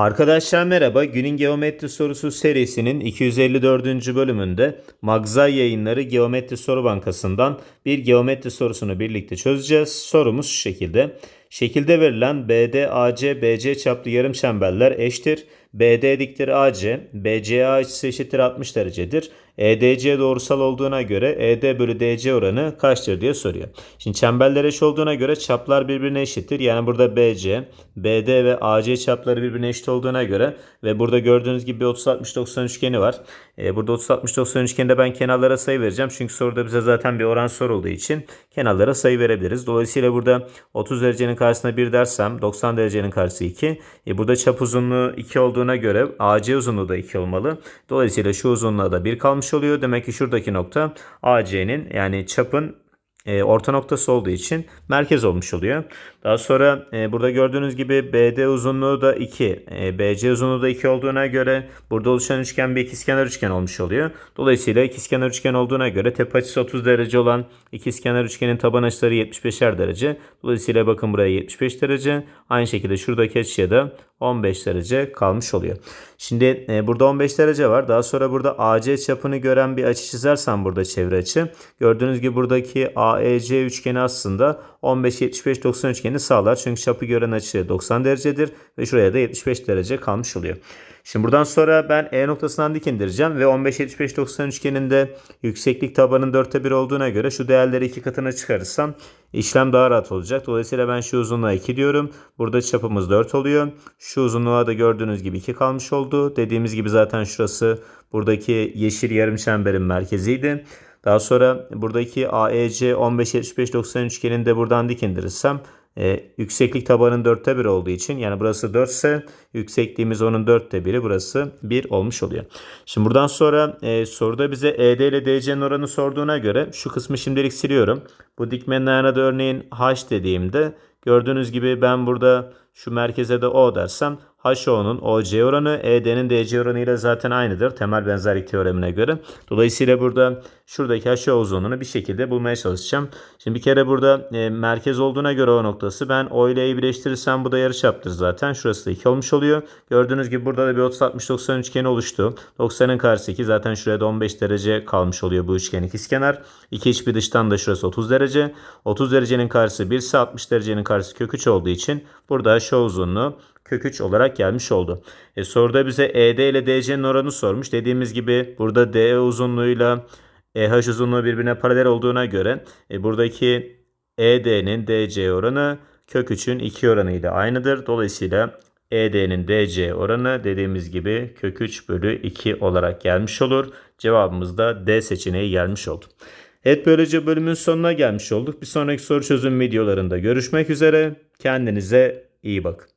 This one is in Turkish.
Arkadaşlar merhaba. Günün Geometri Sorusu serisinin 254. bölümünde Magzay Yayınları Geometri Soru Bankası'ndan bir geometri sorusunu birlikte çözeceğiz. Sorumuz şu şekilde. Şekilde verilen BD, AC, BC çaplı yarım çemberler eşittir. BD dikleri AC, BCA açısı eşittir 60 derecedir. EDC doğrusal olduğuna göre ED bölü DC oranı kaçtır diye soruyor. Şimdi çemberler eş olduğuna göre çaplar birbirine eşittir. Yani burada BC, BD ve AC çapları birbirine eşit olduğuna göre ve burada gördüğünüz gibi bir 30-60-90 üçgeni var. Ee, burada 30-60-90 üçgeninde ben kenarlara sayı vereceğim. Çünkü soruda bize zaten bir oran sorulduğu için kenarlara sayı verebiliriz. Dolayısıyla burada 30 derecenin karşısına 1 dersem 90 derecenin karşısı 2. E, burada çap uzunluğu 2 olduğuna göre AC uzunluğu da 2 olmalı. Dolayısıyla şu uzunluğa da 1 kalmış oluyor. Demek ki şuradaki nokta AC'nin yani çapın e, orta noktası olduğu için merkez olmuş oluyor. Daha sonra e, burada gördüğünüz gibi BD uzunluğu da 2, e, BC uzunluğu da 2 olduğuna göre burada oluşan üçgen bir ikizkenar üçgen olmuş oluyor. Dolayısıyla ikizkenar üçgen olduğuna göre tepe açısı 30 derece olan ikizkenar üçgenin taban açıları 75'er derece. Dolayısıyla bakın buraya 75 derece. Aynı şekilde şuradaki açıya da 15 derece kalmış oluyor. Şimdi e, burada 15 derece var. Daha sonra burada AC çapını gören bir açı çizersem burada çevre açı. Gördüğünüz gibi buradaki AEC üçgeni aslında 15-75-90 üçgeni sağlar. Çünkü çapı gören açı 90 derecedir ve şuraya da 75 derece kalmış oluyor. Şimdi buradan sonra ben E noktasından dik indireceğim ve 15-75-90 üçgeninde yükseklik tabanın 4'te 1 olduğuna göre şu değerleri iki katına çıkarırsam işlem daha rahat olacak. Dolayısıyla ben şu uzunluğa 2 diyorum. Burada çapımız 4 oluyor. Şu uzunluğa da gördüğünüz gibi 2 kalmış oldu. Dediğimiz gibi zaten şurası buradaki yeşil yarım çemberin merkeziydi. Daha sonra buradaki AEC 15-75-90 üçgenini de buradan dik indirirsem e, yükseklik tabanın 4'te 1 olduğu için yani burası 4 ise yüksekliğimiz onun 4'te 1'i burası 1 olmuş oluyor. Şimdi buradan sonra e, soruda bize ED ile DC'nin oranı sorduğuna göre şu kısmı şimdilik siliyorum. Bu dikmenin ayağına da örneğin H dediğimde gördüğünüz gibi ben burada şu merkeze de O dersem HO'nun OC oranı ED'nin DC oranı ile zaten aynıdır temel benzerlik teoremine göre. Dolayısıyla burada şuradaki HO uzunluğunu bir şekilde bulmaya çalışacağım. Şimdi bir kere burada e, merkez olduğuna göre o noktası ben O ile E'yi birleştirirsem bu da yarıçaptır zaten. Şurası da 2 olmuş oluyor. Gördüğünüz gibi burada da bir 30-60-90 üçgeni oluştu. 90'ın karşısı 2 zaten şuraya da 15 derece kalmış oluyor bu üçgen ikizkenar. İki iç bir dıştan da şurası 30 derece. 30 derecenin karşısı 1 ise 60 derecenin karşısı kök 3 olduğu için burada HO uzunluğu kök 3 olarak gelmiş oldu. E, soruda bize ED ile DC'nin oranı sormuş. Dediğimiz gibi burada DE uzunluğuyla EH uzunluğu birbirine paralel olduğuna göre e, buradaki ED'nin DC oranı kök 3'ün 2 oranı ile aynıdır. Dolayısıyla ED'nin DC oranı dediğimiz gibi kök 3 bölü 2 olarak gelmiş olur. Cevabımız da D seçeneği gelmiş oldu. Evet böylece bölümün sonuna gelmiş olduk. Bir sonraki soru çözüm videolarında görüşmek üzere. Kendinize iyi bakın.